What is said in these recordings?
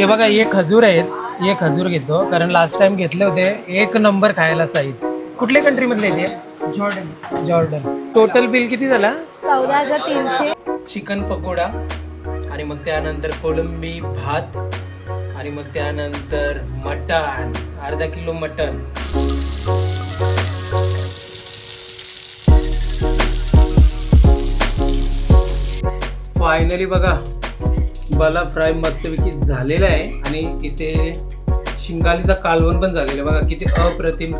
हे बघा हे खजूर आहेत. हे खजूर घेतो कारण लास्ट टाइम घेतले होते एक नंबर खायला साईज कुठल्या कंट्रीमधले ते जॉर्डन. जॉर्डन. टोटल बिल किती झाला? चौदा हजार तीनशे. चिकन पकोडा आणि मग त्यानंतर कोळंबी भात आणि मग त्यानंतर मटण अर्धा किलो मटण. फायनली बघा बला फ्राय मस्तपैकी झालेला आहे आणि इथे शिंगालीचा कालवण पण झालेला आहे. बघा किती अप्रतिम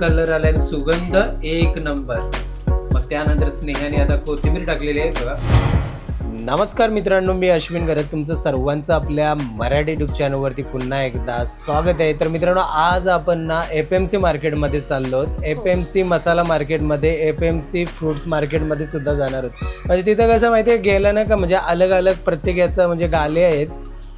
कलर आला आणि सुगंध एक नंबर. मग त्यानंतर स्नेहाने आता कोथिंबीर टाकलेली आहे बघा. नमस्कार मित्रांनो मी अश्विन करत तुमचं सर्वांचं आपल्या मराठी युट्यूब चॅनलवरती पुन्हा एकदा स्वागत आहे. तर मित्रांनो आज आपण ना एफ एम सी मार्केटमध्ये चाललो एफ एम सी मसाला मार्केटमध्ये एफ एम सी फ्रुट्स मार्केटमध्ये सुद्धा जाणार आहोत. म्हणजे तिथं कसं माहिती आहे गेलं ना का म्हणजे अलग अलग प्रत्येक याचं म्हणजे गाले आहेत.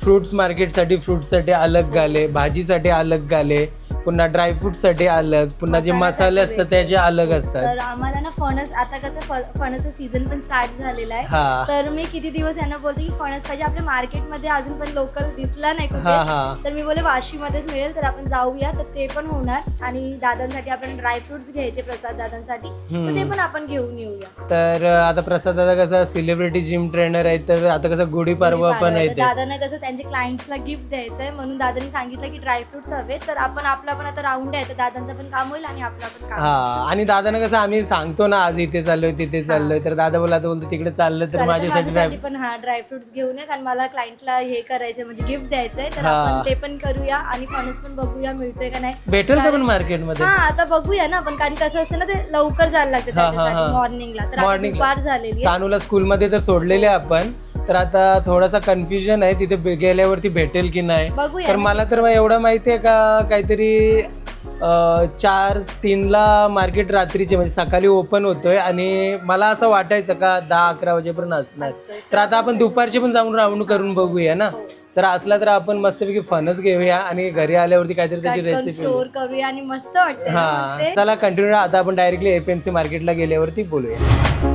फ्रुट्स मार्केटसाठी फ्रुट्ससाठी अलग गाले भाजीसाठी अलग गाले पुन्हा ड्रायफ्रूटसाठी अलग पुन्हा जे मसाले असतात त्याचे अलग असतात. तर आम्हाला ना फणस आता कसं फ- फणसचं सीझन पण स्टार्ट झालेला आहे. हा. तर मी किती दिवस यांना बोलते की फणस पाहिजे. आपल्या मार्केटमध्ये अजून पण लोकल दिसला नाही हा कुठे. हा तर मी बोले वाशीमध्येच मिळेल तर आपण जाऊया. तर ते पण होणार. आणि दादांसाठी आपण ड्रायफ्रुट्स घ्यायचे प्रसाद दादांसाठी. तर ते हम्म. पण आपण घेऊन येऊया. तर अ, आता प्रसाद दादा कसा सेलिब्रिटी जिम ट्रेनर आहे तर आता कसं गुढीपाडवा पण तर येते दादांना कसं त्यांच्या क्लायंट्सला गिफ्ट द्यायचं आहे म्हणून दादांनी सांगितलं की ड्रायफ्रुट्स हवे तर आपण आपला पण आता राऊंड आहे तर दादांचं पण काम होईल आणि आपला पण काम हा आणि दादानं कसं आम्ही सांगतो ना आज इथे चाललोय तिथे चाललोय तर दादा बोला आता बोलतो तिकडे चाललं तर चालेल, तर माझ्यासाठी माझ्यासाठी drive- पण हा ड्रायफ्रुट्स घेऊन ये कारण मला क्लायंटला हे करायचंय म्हणजे गिफ्ट द्यायचंय तर हा. आपण ते पण करूया आणि फणस पण बघूया मिळतोय का नाही भेटेल का पण मार्केटमध्ये हा आता बघूया ना आपण कारण कसं असतं ना ते लवकर जायला लागतं हा, हा, हा. मॉर्निंगला तर आता Morning ला. दुपार झालेली आहे. सानूला स्कूलमध्ये तर सोडलेले आपण तर आता थोडासा कन्फ्युजन आहे तिथे बे- गेल्यावरती भेटेल की नाही बघूया तर. मला तर एवढं माहिती आहे का काहीतरी अं, चार तीनला मार्केट रात्रीचे म्हणजे सकाळी ओपन होतोय आणि मला असं वाटायचं का दहा अकरा वाजेपर्यंत असणार तर आता आपण दुपारचे पण जाऊन राऊंड करून बघूया ना. तर असला तर आपण मस्तपैकी फणस घेऊया आणि घरी आल्यावरती काहीतरी त्याची रेसिपी स्टोर करूया आणि मस्त हा. ते. चला कंटिन्यू आता आपण डायरेक्टली एफ एम सी मार्केटला गेल्यावरती बोलूया.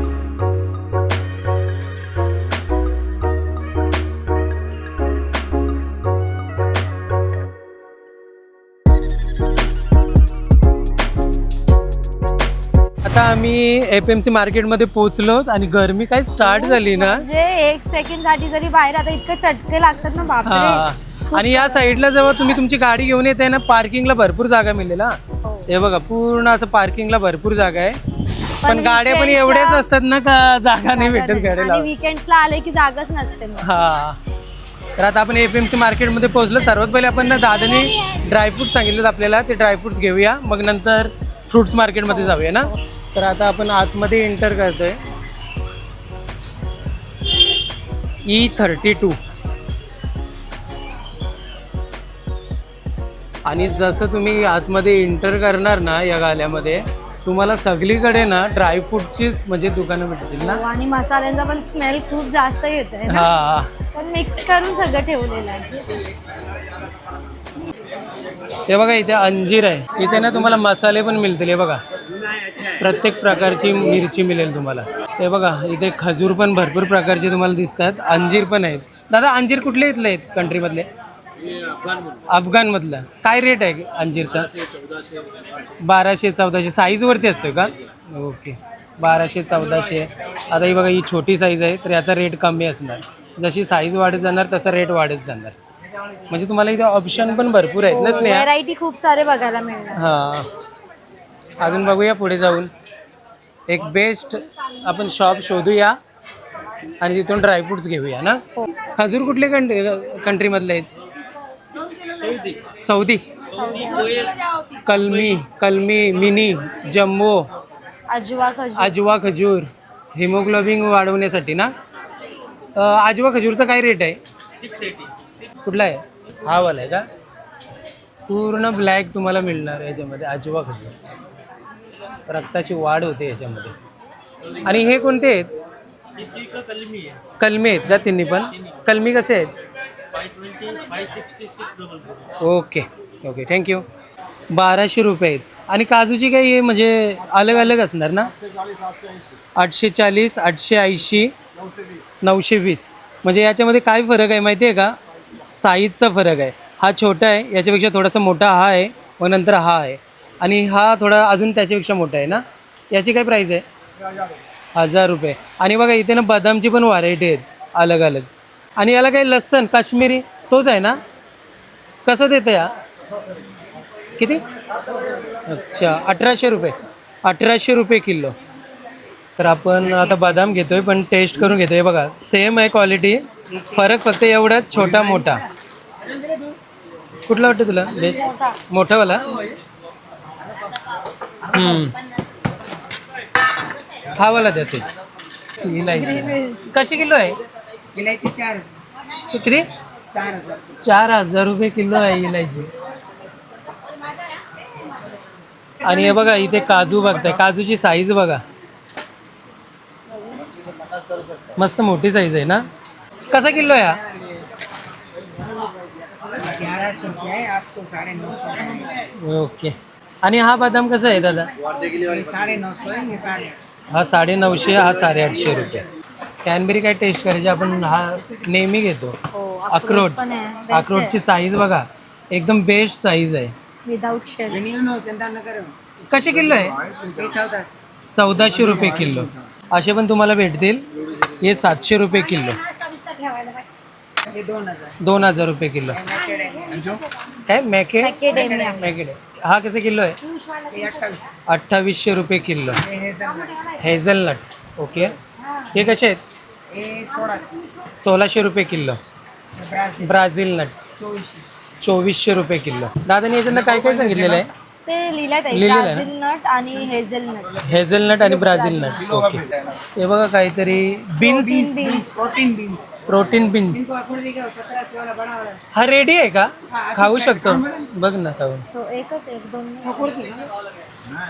आम्ही एफ एम सी मार्केटमध्ये पोहोचलो आणि गरमी काय स्टार्ट झाली ना. म्हणजे एक सेकंडसाठी जरी बाहेर आता इतकं चटके लागतात ना बापरे. हा. आणि या साईडला जेव्हा तुम्ही तुमची गाडी घेऊन येते ना पार्किंगला भरपूर जागा मिळेल हा. हो. हे बघा पूर्ण असं पार्किंगला भरपूर जागा आहे. पण गाड्या पण weekends ला- एवढ्याच असतात ना का जागा नाही भेटत आणि गाड्याला विकेंड्सला आले की जागाच नसते मग. हा. तर आता आपण एफ एम सी मार्केटमध्ये पोहोचलो. सर्वात पहिले आपण ना दादाने ड्रायफ्रुट्स सांगितलेत आपल्याला ते ड्रायफ्रुट्स घेऊया. मग नंतर फ्रुट्स मार्केटमध्ये जाऊया ना. तर आता आपण आतमध्ये एंटर करतोय. ई थर्टी टू आणि जसं तुम्ही आतमध्ये एंटर करणार ना या गाल्यामध्ये तुम्हाला सगळीकडे ना ड्रायफ्रुट्सचीच म्हणजे दुकानं भेटतील ना? हो, आणि मसाल्यांचा पण स्मेल खूप जास्त येत आहे हा. तर मिक्स करून सगळं ठेवलेलं आहे. हे बघा इथे अंजीर आहे. इथे ना तुम्हाला मसाले पण मिळतील हे बघा. प्रत्येक प्रकारची मिरची मिळेल तुम्हाला. हे बघा इथे खजूर पण भरपूर प्रकारचे तुम्हाला दिसतात. अंजीर पण आहेत. दादा अंजीर कुठले इथले आहेत कंट्रीमधले अफगाणमधलं. काय रेट आहे अंजीरचा? बाराशे चौदाशे. साईजवरती असतो का? ओके बाराशे चौदाशे. आता ही बघा ही छोटी साईज आहे तर याचा रेट कमी असणार. जशी साईज वाढत जाणार तसा रेट वाढत जाणार. म्हणजे तुम्हाला इथे ऑप्शन पण भरपूर आहेत ना व्हेरायटी खूप सारे बघायला मिळणार. हां. अजून बघूया पुढे जाऊन. एक बेस्ट आपण शॉप शोधूया आणि तिथून ड्रायफ्रुट्स घेऊया ना? खजूर कुठले कंट्री कंट्रीमधले आहेत? सौदी. कलमी कलमी मिनी जम्बो अजवा खजूर. आजवा खजूर. हिमोग्लोबिन वाढवण्यासाठी ना? अ, आजवा खजूरचा काय रेट आहे? कुठला आहे? हा वाला आहे का? पूर्ण ब्लॅक तुम्हाला मिळणार आहे याच्यामध्ये आजवा खजूर. रक्ताची वाढ होते याच्यामध्ये. आणि हे कोणते आहेत? कलमी आहेत का तिन्ही पण? कलमी कसे आहेत? ओके ओके थँक्यू बाराशे रुपये आहेत. आणि काजूची काही हे म्हणजे अलग अलग असणार ना? आठशे चाळीस आठशे ऐंशी नऊशे वीस. म्हणजे याच्यामध्ये काय फरक आहे माहिती आहे का साईजचा फरक आहे. हा छोटा आहे याच्यापेक्षा थोडासा मोठा हा आहे व नंतर हा आहे. आणि हा थोडा अजून त्याच्यापेक्षा मोठा आहे ना? याची काय प्राईस आहे? हजार रुपये. आणि बघा इथे ना बदामची पण व्हरायटी आहेत अलग अलग. आणि याला काही लसण काश्मीरी तोच आहे ना? कसं देतं या? किती? अच्छा अठराशे रुपये. अठराशे रुपये किलो. तर आपण आता बदाम घेतोय पण टेस्ट करून घेतोय. बघा सेम आहे क्वालिटी फरक फक्त एवढा छोटा मोठा. कुठला वाटतं तुला? बेस्ट? मोठावाला? हा वाला त्याचे इलायची. कशी किलो आहे? इलायची चार किती चार हजार. रुपये किलो आहे इलायची. आणि हे बघा इथे काजू बघताय. काजूची साईज बघा. मस्त मोठी साईज आहे ना? कसा किलो आहे है। ओके. आणि हा बदाम कसा आहे दादा? ये साढ़े नौ सौ है हा साडे नऊशे हा साडेआठशे रुपये. कॅनबेरी काय टेस्ट करायची? आपण हा नेहमी घेतो. हो आहे. अक्रोडची साईज बघा. एकदम बेस्ट साईज आहे. कशी किलो आहे? चौदाशे रुपये किलो. असे पण तुम्हाला भेटतील. हे सातशे रुपये किलो. दोन हजार. दोन हजार रुपये किलो. काय? मॅके मॅकेडेमिया. मॅकेडे. हा कसे किलो आहे? अठ्ठावीसशे रुपये किलो. हेझलनट. ओके. हे कसे आहेत? सोळाशे. रुपये किलो. ब्राझील. नट. चोवीसशे. रुपये किलो. दादाने याच्यानं काय काय सांगितलेलं आहे? ते लिहिलेलं आहे ना? ब्राझील नट आणि हेझल नट हेझलनट आणि ब्राझील नट. ओके. हे बघा काहीतरी beans beans protein beans protein beans. वाला हा रेडी आहे का? खाऊ असं शकतो बघ ना खाऊन तो एकच एक दोन ना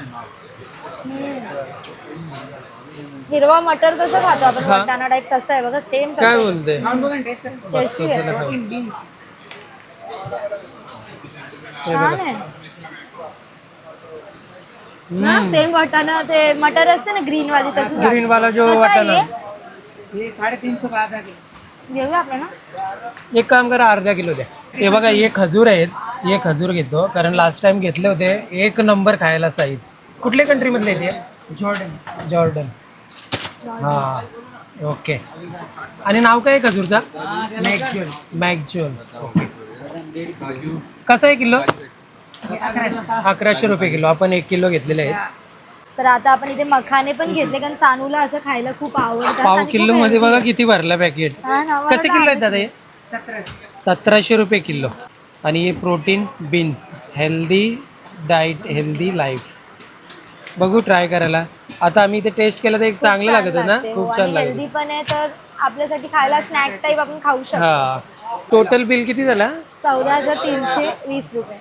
हिरवा मटर कसं खातो आपण? हा. वाटाणा टाईप तसं आहे बघा सेम काय बोलते बघा टेस्ट छान आहे. ना सेम वाटाणा ते मटर असते ना ग्रीन वाली तसं ग्रीन वाला जो वाटाणा ये साढ़े तीन सौ का आधा किलो घेऊया एक काम करा अर्धा किलो द्या. हे बघा हे खजूर आहेत. हे खजूर घेतो कारण लास्ट टाइम घेतले होते. एक नंबर खायला साईज कुठल्या कंट्रीमधले ते जॉर्डन. जॉर्डन. हा ओके आणि नाव काय आहे खजूरचा? मैक्सवेल मॅगज्युअल ओके कसं आहे किलो? अकराशे रुपये किलो. आपण एक किलो घेतलेले आहेत. तर आता आपण इथे मखाने पण घेतले कारण सानूला असं खायला खूप आवडतं. पाव किलो मध्ये बघा किती भरला पॅकेट कसे किलो आहेत दादा हे? सत्रह सतराशे रुपये किलो. आणि हे protein beans healthy diet healthy life बघू ट्राय करायला. आता आम्ही इथे टेस्ट केलं तर एक चांगलं लागत होतं ना खूप छान लागत. हेल्दी पण आहे तर आपल्यासाठी खायला स्नॅक टाईप आपण खाऊ शकतो. हा. टोटल बिल किती झाला? चौदा हजार तीनशे वीस रुपये.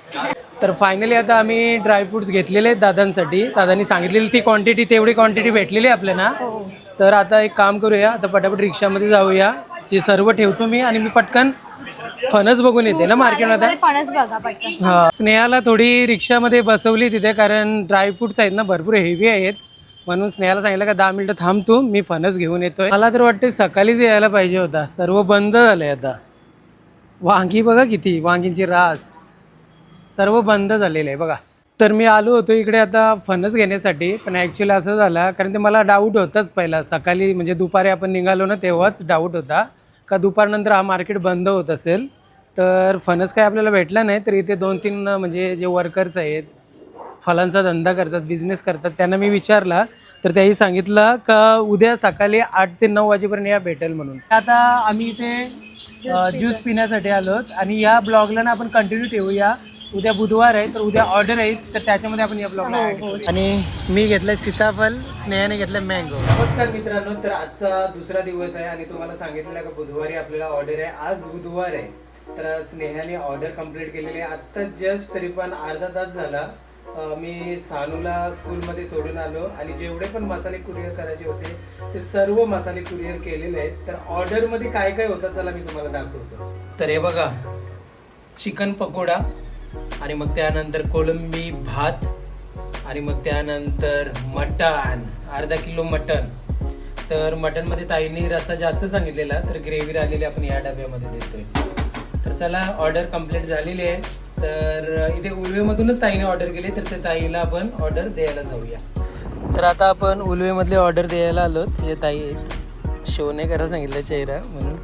तर फायनली आता आम्ही ड्रायफ्रुट्स घेतलेले आहेत दादांसाठी. दादांनी सांगितलेली ती क्वांटिटी तेवढी क्वांटिटी भेटलेली आहे आपल्याला. हो. तर आता एक काम करूया आता पटापट रिक्षामध्ये जाऊया. ते सर्व ठेवतो मी आणि मी पटकन फणस बघून येते ना मार्केटमध्ये फणस बघा पटकन. हा. स्नेहाला थोडी रिक्षामध्ये बसवली तिथे कारण ड्रायफ्रुट्स आहेत ना भरपूर हेवी आहेत. म्हणून स्नेहाला सांगितलं का दहा मिनिटं थांब तू मी फणस घेऊन येतोय. मला तर वाटते सकाळीच यायला पाहिजे होता. सर्व बंद झालंय आता. वांगी बघा किती वांगींची रास. सर्व बंद झालेलं आहे बघा. तर मी आलो होतो इकडे आता फणस घेण्यासाठी पण ॲक्च्युली असं झालं कारण ते मला डाऊट होताच पहिला. सकाळी म्हणजे दुपारी आपण निघालो ना तेव्हाच डाऊट होता. का दुपारनंतर हा मार्केट बंद होत असेल तर फणस काय आपल्याला भेटला नाही तर इथे दोन तीन म्हणजे जे वर्कर्स आहेत फळांचा धंदा करतात बिझनेस करतात त्यांना मी विचारला तर त्याही सांगितलं का उद्या सकाळी आठ ते नऊ वाजेपर्यंत या भेटेल म्हणून. आता आम्ही इथे ज्यूस पिण्यासाठी आलोत आणि या ब्लॉगला ना आपण कंटिन्यू ठेवूया. उद्या बुधवार आहे तर उद्या ऑर्डर आहे तर त्याच्यामध्ये आपण या ब्लॉगला आणि मी घेतलंय सीताफळ स्नेहाने घेतलंय मँगो नमस्कार मित्रांनो तर आजचा दुसरा दिवस आहे आणि तुम्हाला सांगितलं का बुधवारी आपल्याला ऑर्डर आहे आज बुधवार आहे. तर स्नेहाने ऑर्डर कंप्लीट केलेली आहे. आत्ता जस्ट तरी पण अर्धा तास झाला अं, मी सानूला स्कूलमध्ये सोडून आलो आणि जेवढे पण मसाले कुरिअर करायचे होते ते सर्व मसाले कुरिअर केलेले आहेत. तर ऑर्डरमध्ये काय काय होतं चला मी तुम्हाला दाखवतो. तर हे बघा चिकन पकोडा आणि मग त्यानंतर कोळंबी भात आणि मग त्यानंतर मटण. अर्धा किलो मटण. तर मटणमध्ये ताईंनी रस्सा जास्त सांगितलेला तर ग्रेव्ही राहिलेली आपण या डब्यामध्ये देतोय. तर चला ऑर्डर कंप्लीट झालेली आहे. तर इथे उलवेमधूनच ताईने ऑर्डर केली तर त्या ताईला आपण ऑर्डर द्यायला जाऊया. तर आता आपण उलवेमधले ऑर्डर द्यायला आलो. हे ताई आहेत शो नाही करायला सांगितलं चेहरा म्हणून.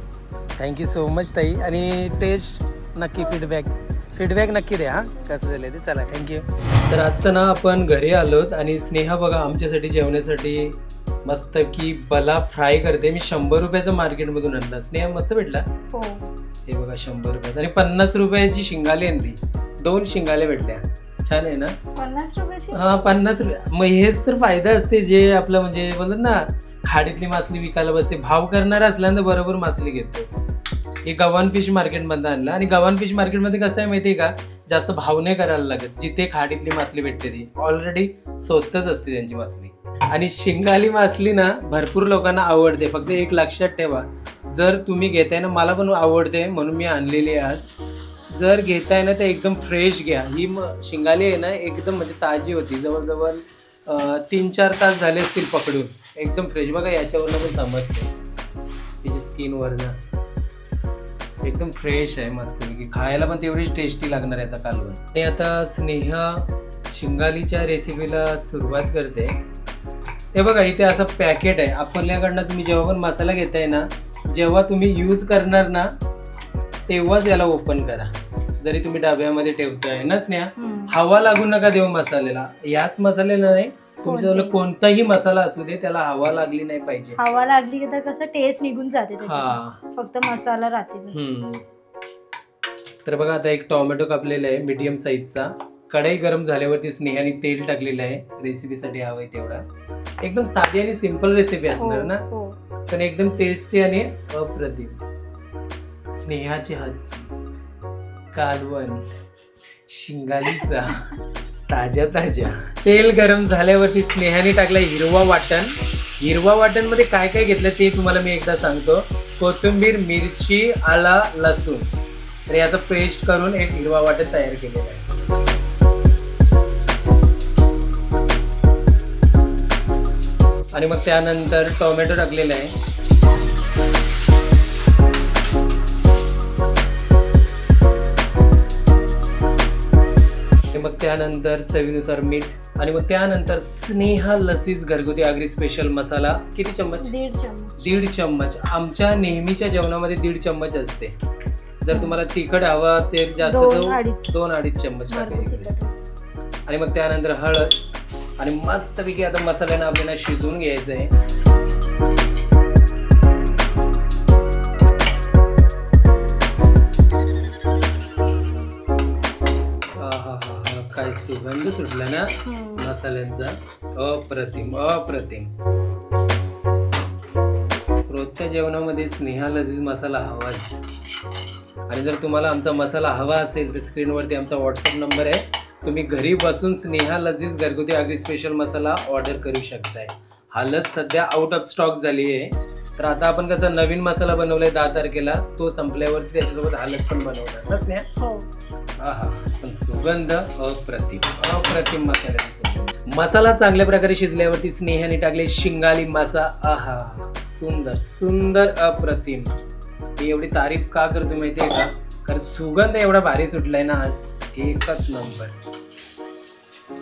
थँक्यू सो मच ताई. आणि टेस्ट नक्की फीडबॅक फीडबॅक नक्की द्या हां. कसं झालं ते चला थँक्यू तर आत्ता ना आपण घरी आलोत आणि स्नेहा बघा आमच्यासाठी जेवण्यासाठी मस्त की बला फ्राय करते. मी शंभर रुपयाचं मार्केटमधून आणला. स्नेहा मस्त भेटला? हो. हे बघा शंभर रुपयात आणि पन्नास रुपयाची शिंगाली आणली. दोन शिंगाले भेटल्या. छान आहे ना? पन्नास रुपयाची? हा पन्नास रुपये. मग हेच तर फायदा असते जे आपलं म्हणजे बोलत ना खाडीतली मासली विकायला बसते. भाव करणारा असल्यानंतर बरोबर मासली घेतो. हे गव्हाण फिश मार्केटमध्ये आणलं. आणि गव्हाण फिश मार्केटमध्ये कसं आहे माहिती आहे का? जास्त भाव नाही करायला लागत. जिथे खाडीतली मासली भेटते ती. ऑलरेडी स्वस्तच असते त्यांची मासली. आणि शिंगाली मासली ना भरपूर लोकांना आवडते. फक्त एक लक्षात ठेवा. जर तुम्ही घेताय ना मला पण आवडते म्हणून मी आणलेली आज. जर घेताय ना तर एकदम फ्रेश घ्या. ही म शिंगाली आहे ना एकदम म्हणजे ताजी होती. जवळजवळ तीन चार तास झाले असतील पकडून. एकदम फ्रेश बघा याच्यावरनं पण समजते. तिची स्किनवरनं एकदम फ्रेश आहे मस्त की खायला पण तेवढीच टेस्टी लागणार याचा कालवण. आणि आता स्नेहा शिंगालीच्या रेसिपीला सुरुवात करते. हे बघा इथे असं पॅकेट आहे. आपल्याकडनं तुम्ही जेव्हा पण मसाला घेताय ना जेव्हा तुम्ही यूज करणार ना तेव्हाच याला ओपन करा. जरी तुम्ही डब्यामध्ये ठेवताय ना स्नेहा. हवा लागू नका देऊ मसाल्याला. याच मसाल्याला नाही तुमच्याजवळ कोणते? कोणताही मसाला असू दे त्याला हवा लागली नाही पाहिजे हवा लागली की तर कसं टेस्ट निघून जाते. हा फक्त मसाला राहते बस. हम्म. तर बघा आता एक टोमॅटो कापलेला आहे मीडियम साईजचा कढई गरम झाल्यावरती स्नेहाने तेल टाकलेलं आहे रेसिपीसाठी हवंय तेवढा एकदम साधी आणि सिंपल रेसिपी हो, असणार ना हो. पण एकदम टेस्टी आणि अप्रतिम स्नेहाची हातची कालवण शिंगालीचा ताज्या ताज्या. तेल गरम झाल्यावरती स्नेहाने टाकलं हिरवा वाटण. हिरवा वाटणमध्ये काय काय घेतलं ते तुम्हाला मी एकदा सांगतो. कोथिंबीर मिरची आला लसूण. तर याचं पेस्ट करून एक हिरवा वाटण तयार केलेलं आहे. आणि मग त्यानंतर टोमॅटो टाकलेला आहे. त्यानंतर चवीनुसार मीठ आणि मग त्यानंतर स्नेहा लसीस घरगुती आगरी स्पेशल मसाला. किती चम्मच? दीड चम्मच. दीड चम्मच. आमच्या नेहमीच्या जेवणामध्ये दीड चम्मच असते. जर तुम्हाला तिखट हवा असेल जास्त दोन, तर अडीच. दोन अडीच चम्मच भरपूर टाकायचे तिखट. आणि मग त्यानंतर हळद. आणि मस्तपैकी आता मसाल्यानं आपल्याला शिजवून घ्यायचं आहे सुगंध सुटला ना हम्म. मसाल्यांचा. अप्रतिम अप्रतिम. रोजच्या जेवणामध्ये स्नेहा लजीज मसाला हवाच. आणि जर तुम्हाला आमचा मसाला हवा असेल तर स्क्रीनवरती आमचा व्हॉट्सअप नंबर आहे. तुम्ही घरी बसून स्नेहा लजीज घरगुती आगरी स्पेशल मसाला ऑर्डर करू शकताय. हालत सध्या आउट ऑफ स्टॉक झाली आहे. तर आता आपण कसं नवीन मसाला बनवलाय दहा तारखेला तो संपल्यावरती त्याच्यासोबत हालत पण बनवणार ना स्नेहा? हो. आहा. पण सुगंध अप्रतिम अप्रतिम मसाल्याचा मसाला चांगल्या प्रकारे शिजल्यावरती स्नेहाने टाकले शिंगाली मासा. आहा सुंदर सुंदर अप्रतिम. मी एवढी तारीफ का करतो माहितीये का? कारण सुगंध एवढा भारी सुटलाय ना आज. एकच नंबर.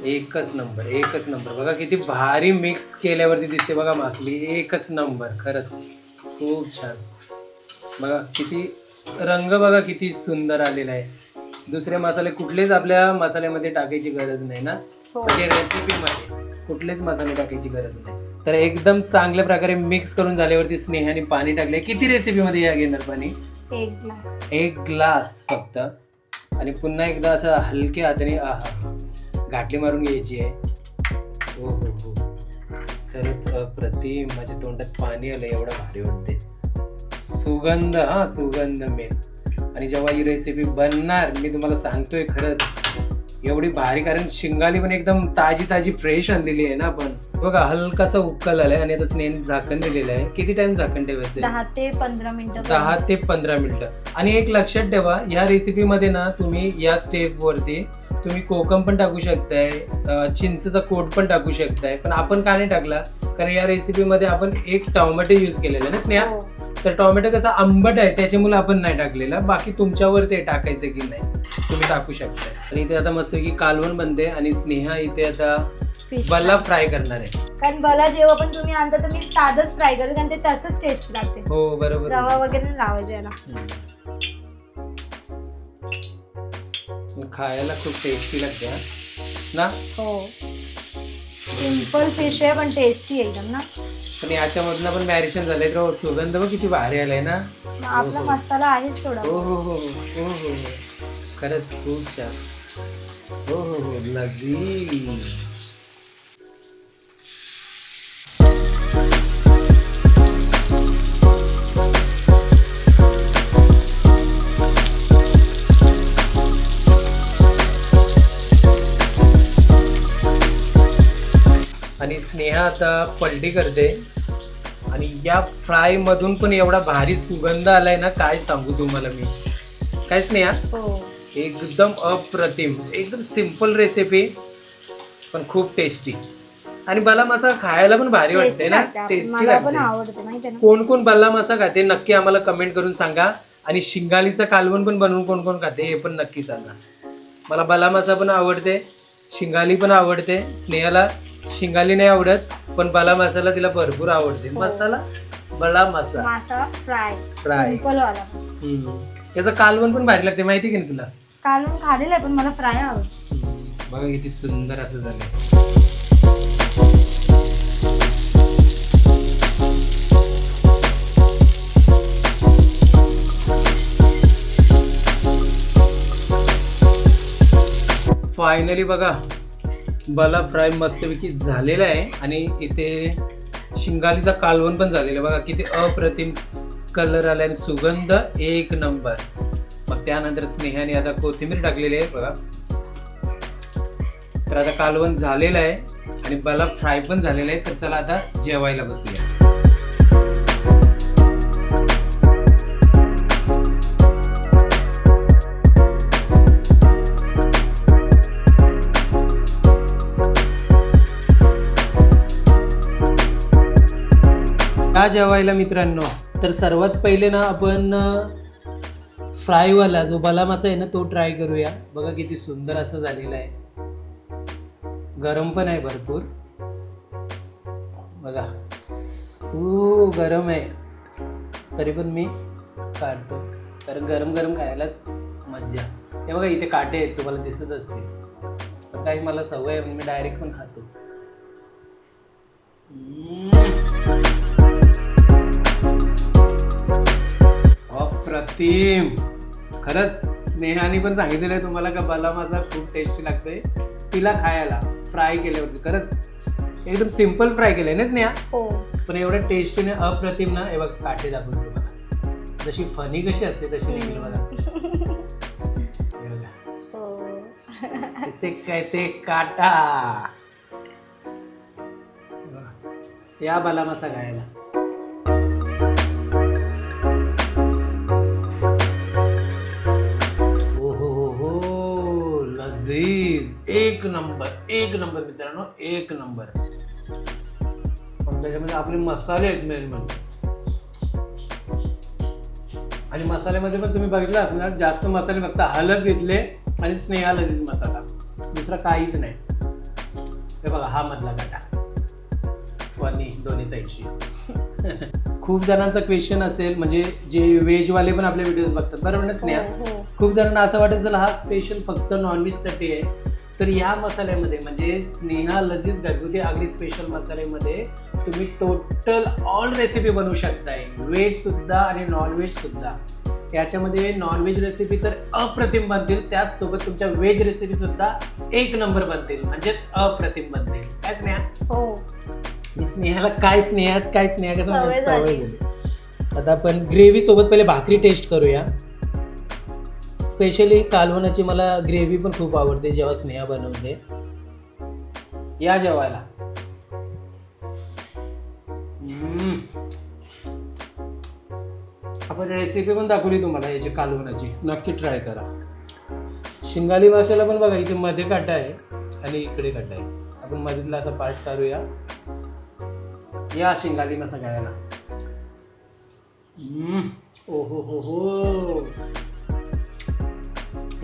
एकच नंबर एकच नंबर. बघा किती भारी मिक्स केल्यावरती दिसते बघा मासली. एकच नंबर खरंच. खूप छान. बघा किती रंग बघा किती सुंदर आलेला आहे. दुसरे मसाले कुठलेच आपल्या मसाल्यामध्ये टाकायची गरज नाही ना? हो. म्हणजे रेसिपीमध्ये कुठलेच मसाले टाकायची गरज नाही. तर एकदम चांगल्या प्रकारे मिक्स करून झाल्यावरती स्नेहाने पाणी टाकले किती रेसिपीमध्ये या घेणार पाणी? एक ग्लास एक ग्लास फक्त. आणि पुन्हा एकदा असं हलक्या हाताने आहा घाटली मारून घ्यायची आहे. हो हो हो. खरंच अप्रतिम. माझ्या तोंडात पाणी आलं एवढं भारी वाटते सुगंध हा सुगंध मेन आणि जेव्हा ही रेसिपी बनणार मी तुम्हाला सांगतोय खरंच एवढी भारी कारण शिंगाली पण एकदम ताजी ताजी फ्रेश आणलेली आहे ना आपण. बघा हलकासा उकल आलाय आणि आता स्नेहने झाकण दिलेलं आहे. किती टाइम झाकण ठेवायचं दहा ते पंधरा मिनिटं. दहा ते पंधरा मिनिटं. आणि एक लक्षात ठेवा या रेसिपीमध्ये ना तुम्ही या स्टेपवरती तुम्ही कोकम पण टाकू शकताय चिंचेचा कोट पण टाकू शकताय. पण आपण का नाही टाकला? कारण या रेसिपीमध्ये आपण एक टोमॅटो यूज केलेला ना स्नेहा? हो. तर टोमॅटो कसा आंबट आहे त्याच्यामुळे आपण नाही टाकलेला. बाकी तुमच्यावर ते टाकायचं की नाही तुम्ही टाकू शकताय आणि इथे आता मस्त की कालवण बनते आणि स्नेहा इथे आता Fish बल्ला फ्राय करणार आहे. कारण बला जेव्हा पण तुम्ही आणता तर मी साधंच फ्राय करते कारण ते तसंच टेस्ट लागते. हो बरोबर. रवा वगैरे नाही लावायचा याला. हम्म. खायला खूप टेस्टी लागते हा. ना? हो. सिंपल फिश आहे पण टेस्टी एकदम ना? पण याच्यामधनं पण मॅरिशन झालंय तर सुगंध बघ किती भारी आलाय ना. आपला हो. मसाला आहेच थोडा. हो हो हो हो हो हो. खरंच खूप छान. हो हो हो लजीज आणि स्नेहा आता पलटी करते. आणि या फ्राय मधून पण एवढा भारी सुगंध आलाय ना काय सांगू तुम्हाला मी. काय स्नेहा? हो. एकदम अप्रतिम एकदम सिंपल रेसिपी पण खूप टेस्टी. आणि बला मासा खायला पण भारी वाटते ना? टेस्टी लागते. कोण कोण बल्ला मासा खाते नक्की आम्हाला कमेंट करून सांगा. आणि शिंगालीचं कालवण पण बनवून कोण कोण खाते हे पण नक्की सांगा. मला बला मासा पण आवडते शिंगाली पण आवडते. स्नेहाला शिंगाली नाही आवडत. पण बला मसाला तिला भरपूर आवडते. हो. मसाला? बळा मासा मासा फ्राय. Fry. सिंपल वाला हम्म. याचं कालवण पण भारी लागते माहिती की नाही तुला? कालून खालेलं आहे पण मला फ्राय आवडतं. बघा किती सुंदर असं झालं फायनली बघा. बला फ्राय मस्तपैकी झालेला आहे आणि इथे शिंगालीचा कालवण पण झालेला आहे. बघा किती अप्रतिम कलर आला आणि सुगंध एक नंबर. मग त्यानंतर स्नेहाने आता कोथिंबीर टाकलेली आहे बघा. तर आता कालवण झालेलं आहे आणि बला फ्राय पण झालेला आहे. तर चला आता जेवायला बसूया. का जेवायला मित्रांनो तर सर्वात पहिले ना आपण फ्रायवाला जो बलामासा आहे ना तो ट्राय करूया. बघा किती सुंदर असं झालेलं आहे. गरम पण आहे भरपूर. बघा. खूप गरम आहे. तरी पण मी काढतो कारण गरम गरम खायलाच मज्जा. हे बघा इथे काटे आहेत तुम्हाला दिसत असतील. काही मला सवय आहे म्हणून मी डायरेक्ट पण खातो. अप्रतिम खरंच स्नेहाने पण सांगितलेलं आहे तुम्हाला का बला मासा खूप टेस्टी लागतोय. तिला खायला फ्राय केल्यावरती. खरंच एकदम सिंपल फ्राय केलंय ना स्नेहा? हो. पण एवढं टेस्टीने अप्रतिम ना हे बघ काटे दाखवून तुम्हाला जशी फनी कशी असते तशी निघेल मला. हे इसे कहते काटा. या बाला मासा खायला. लजीज एक नंबर एक नंबर मित्रांनो एक नंबर पण त्याच्यामध्ये आपले मसाले आहेत मेन म्हणजे. आणि मसाल्यामध्ये पण तुम्ही बघितलं असणार जास्त मसाले फक्त हलद घेतले आणि स्नेहा लजीज मसाला. दुसरा काहीच नाही. हे बघा हा मधला काटा फनी दोन्ही साईडशी खूप जणांचा क्वेश्चन असेल म्हणजे जे व्हेजवाले पण आपले व्हिडिओज बघतात. बरोबर ना स्नेहा? हो, हो. खूप जणांना असं वाटत चला हा स्पेशल फक्त नॉनव्हेजसाठी आहे. तर या मसाल्यामध्ये म्हणजे स्नेहा लजीज घरगुती आगरी स्पेशल मसाल्यामध्ये तुम्ही टोटल ऑल रेसिपी बनवू शकताय. व्हेज सुद्धा आणि नॉनव्हेज सुद्धा. याच्यामध्ये नॉनव्हेज रेसिपी तर अप्रतिम बनतील. त्याचसोबत तुमच्या व्हेज रेसिपी सुद्धा एक नंबर बनतील. म्हणजेच अप्रतिम बनतील. काय स्नेहा? हो. मी स्नेहाला काय स्नेहा काय स्नेहा कसं सवय. झाली. आता आपण ग्रेव्ही सोबत पहिले भाकरी टेस्ट करूया. स्पेशली कालवणाची मला ग्रेव्ही पण खूप आवडते जेव्हा स्नेहा बनवते. या जेवायला. आपण रेसिपी पण दाखवली तुम्हाला याची कालवणाची नक्की ट्राय करा. शिंगाली माशाला पण बघा इथे मध्ये काटा आहे आणि इकडे काटा आहे. आपण मधीतला असा पार्ट काढूया. या शिंगाली मासा खायला. ओ हो हो हो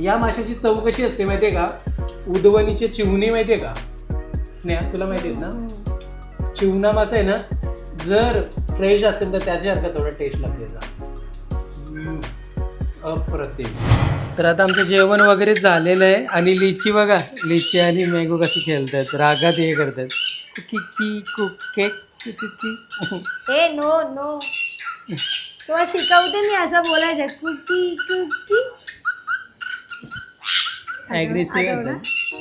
या माशाची चव कशी असते माहितीये का? उदवणीचे चिवणी माहितीये का? स्नेहा तुला माहिती आहेत ना. चिवणा मासा आहे ना जर फ्रेश असेल तर त्याच्यासारखा थोडा टेस्ट लागते. अप्रतिम. तर आता आमचं जेवण वगैरे झालेलं आहे आणि लिची बघा लिची आणि मँगो कशी खेळतात रागात हे करतात कुकी कुके कुकी ए नो नो तुला शिकवते मी असं बोलायचं. Cookie cookie. ॲग्रेसिव्ह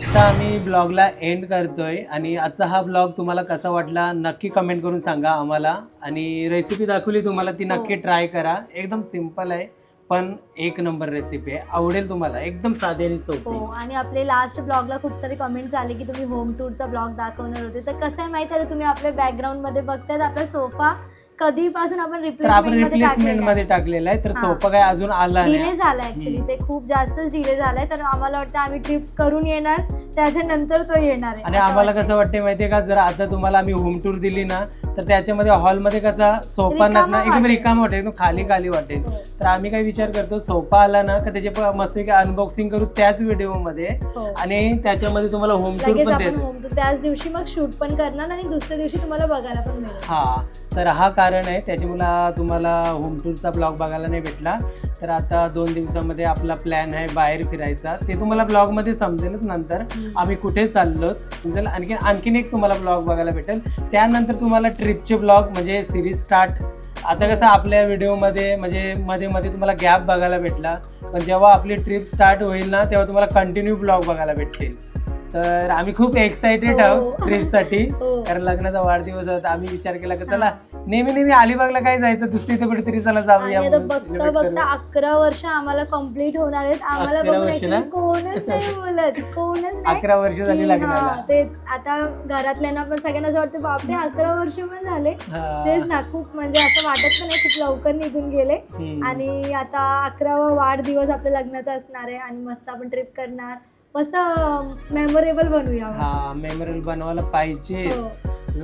तर आम्ही ब्लॉगला एंड करतोय. आणि आजचा हा ब्लॉग तुम्हाला कसा वाटला नक्की कमेंट करून सांगा आम्हाला. आणि रेसिपी दाखवली तुम्हाला ती नक्की ट्राय करा. एकदम सिंपल आहे पण एक नंबर रेसिपी आहे. आवडेल तुम्हाला एकदम साधी आणि हो सोपी आणि आपले लास्ट ब्लॉगला खूप सारे कमेंट्स आले की तुम्ही होम टूरचा ब्लॉग दाखवणार होते. तर कसं आहे माहिती आहे तुम्ही आपल्या बॅकग्राऊंडमध्ये बघतायत आपला सोफा कधीपासून आपण तर आपण रिप्लेसमेंटमध्ये रिप्लेसमेंट टाकलेला टाकलेला आहे तर हा. सोपा काय अजून आला डिले नाही झाला ऍक्च्युली ते खूप जास्तच डिले झालाय. तर आम्हाला वाटतं आम्ही ट्रिप करून येणार. त्याच्यानंतर तो येणार आहे. आणि असं आम्हाला. कसं वाटते माहितीये का? जर आता तुम्हाला आम्ही होम टूर दिली ना तर त्याच्यामध्ये हॉलमध्ये कसा सोफा रिकामा नसणार एकदम वाटेल. रिकाम वाटेल एकदम खाली खाली वाटेल. हो. तर आम्ही काय विचार करतो सोफा आला ना का त्याचे प- मस्त अनबॉक्सिंग करू त्याच व्हिडिओमध्ये. हो. आणि त्याच्यामध्ये तुम्हाला होम टूर लगेच पण आपण देतो. होम टूर त्याच दिवशी मग शूट पण करणार आणि दुसऱ्या दिवशी तुम्हाला बघायला पण मिळेल. हा. तर हा कारण आहे त्याच्यामुळे तुम्हाला होम टूरचा ब्लॉग बघायला नाही भेटला. तर आता दोन दिवसामध्ये आपला प्लॅन आहे बाहेर फिरायचा. ते तुम्हाला ब्लॉगमध्ये समजेलच नंतर. आम्ही कुठे चाललो समजेल आणखीन आणखीन एक तुम्हाला ब्लॉग बघायला भेटेल. त्यानंतर तुम्हाला ट्रिपचे ब्लॉग म्हणजे सिरीज स्टार्ट आता कसं आपल्या व्हिडिओमध्ये म्हणजे मध्ये मध्ये तुम्हाला गॅप बघायला भेटला. पण जेव्हा आपली ट्रिप स्टार्ट होईल ना तेव्हा तुम्हाला कंटिन्यू ब्लॉग बघायला भेटतील. तर आम्ही खूप एक्साइटेड हो. आहोत ट्रिपसाठी हो. कारण लग्नाचा वाढदिवस होता आम्ही विचार केला की चला नेहमी नेहमी अलिबागला काय जायचं दुसरी इथं कुठेतरी चला जाऊया बघता बघता. अकरा वर्ष आम्हाला कंप्लीट होणार आहेत आम्हाला बघून? कोणच नाही बोलत कोणच नाही अकरा वर्ष झाली लग्नाला तेच आता घरातल्यांना पण सगळ्यांना असं वाटतं बापरे अकरा वर्ष पण झाले. तेच ना खूप म्हणजे असं वाटत पण नाही खूप लवकर निघून गेले. आणि आता अकरावा वाढदिवस आपल्या लग्नाचा असणार आहे आणि मस्त आपण ट्रिप करणार मस्त मेमोरेबल बनवूया हा मेमोरेबल बनवायला पाहिजे. हो.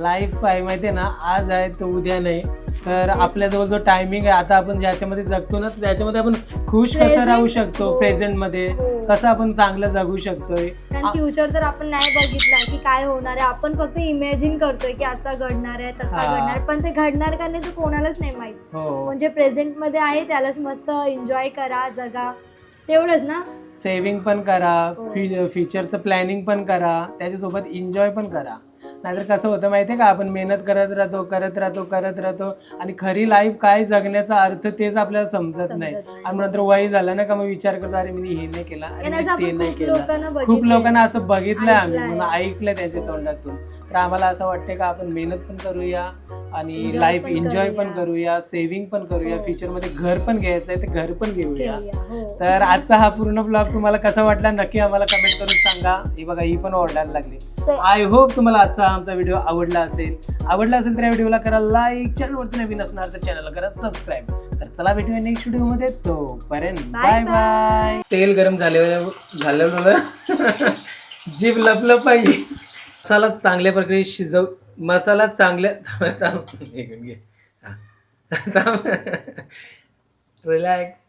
लाईफ आहे माहितीये ना? आज आहे तो उद्या नाही. तर आपल्याजवळ जो टायमिंग आहे आता आपण ज्याच्यामध्ये जगतो ना त्याच्यामध्ये आपण खुश कसं Present, राहू शकतो? हो. प्रेझेंटमध्ये हो. कसं आपण चांगलं जगू शकतोय? कारण फ्युचर तर आपण नाही बघितलं की काय होणार आहे आपण फक्त इमॅजिन करतोय की असं घडणार आहे तसा हा. घडणार पण ते घडणार का नाही ते कोणालाच नाही माहीत. हो. म्हणजे प्रेझेंटमध्ये आहे त्यालाच मस्त एन्जॉय करा जगा. तेवढंच ना सेव्हिंग पण करा हो. फ्युचरचं प्लॅनिंग पण करा त्याच्यासोबत एन्जॉय पण करा नाहीतर कसं होतं माहितीये का आपण मेहनत करत राहतो करत राहतो करत राहतो आणि खरी लाईफ काय जगण्याचा अर्थ तेच आपल्याला समजत नाही. आणि नंतर वय झालं ना का मग विचार करतो अरे मी हे नाही केला ते नाही केलं लोकांना खूप. लोकांना असं बघितलंय आम्ही. म्हणून ऐकलंय त्यांच्या तोंडातून तर आम्हाला असं वाटतंय का आपण मेहनत पण करूया आणि लाईफ एन्जॉय पण करूया. सेव्हिंग पण करूया हो. फ्युचरमध्ये घर पण घ्यायचं आहे ते घर पण घेऊया हो. तर आजचा हा पूर्ण ब्लॉग तुम्हाला कसा वाटला नक्की आम्हाला कमेंट करून सांगा ही बघा ही पण ओरडायला लागली आय होप तुम्हाला आजचा आमचा व्हिडिओ आवडला असेल. आवडला असेल तर या व्हिडिओला करा लाईक चॅनलवरती नवीन असणार तर चॅनलला करा सबस्क्राईब तर चला भेटूया नेक्स्ट व्हिडिओमध्ये. तोपर्यंत Bye बाय bye. बाय तेल गरम झाले झालेलं जीभ लपलप पाहिजे मसाला चांगल्या प्रकारे शिजव मसाला चांगल्या थांब थांब. घे. रिलॅक्स